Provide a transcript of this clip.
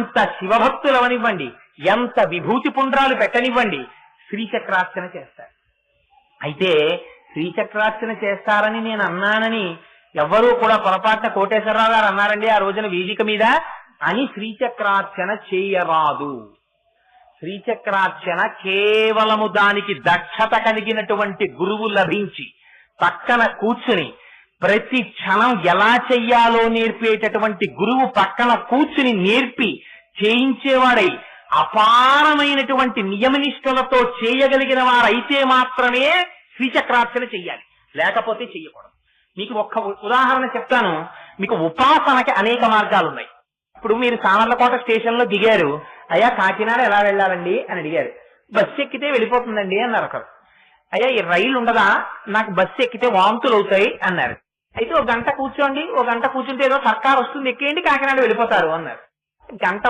ఎంత శివభక్తులవనివ్వండి. ఎంత విభూతి పుండ్రాలు పెట్టనివ్వండి. శ్రీచక్రార్చన చేస్తారు. అయితే శ్రీచక్రార్చన చేస్తారని నేను అన్నానని ఎవ్వరూ కూడా పొరపాటున కోటేశ్వరరావు గారు అన్నారండి ఆ రోజున వేదిక మీద అని శ్రీచక్రార్చన చేయరాదు. శ్రీచక్రార్చన కేవలము దానికి దక్షత కలిగినటువంటి గురువు లభించి పక్కన కూర్చుని ప్రతి క్షణం ఎలా చెయ్యాలో నేర్పేటటువంటి గురువు పక్కన కూర్చుని నేర్పి చేయించేవాడై అపారమైనటువంటి నియమనిష్టలతో చేయగలిగిన వారైతే మాత్రమే శ్రీచక్రార్చన చెయ్యాలి. లేకపోతే చెయ్యకూడదు. మీకు ఒక్క ఉదాహరణ చెప్తాను. మీకు ఉపాసనకి అనేక మార్గాలు ఉన్నాయి ఇప్పుడు మీరు సామర్లకోట స్టేషన్లో దిగారు. అయ్యా కాకినాడ ఎలా వెళ్ళాలండి? అని అడిగారు. బస్సు ఎక్కితే వెళ్ళిపోతుందండి అన్నారు ఒకరు. అయ్యా ఈ రైలు ఉండదా? నాకు బస్సు ఎక్కితే వాంతులు అవుతాయి అన్నారు. అయితే ఒక గంట కూర్చోండి ఒక గంట కూర్చుంటే ఏదో సర్కార్ వస్తుంది ఎక్కేయండి కాకినాడ వెళ్ళిపోతారు అన్నారు. గంట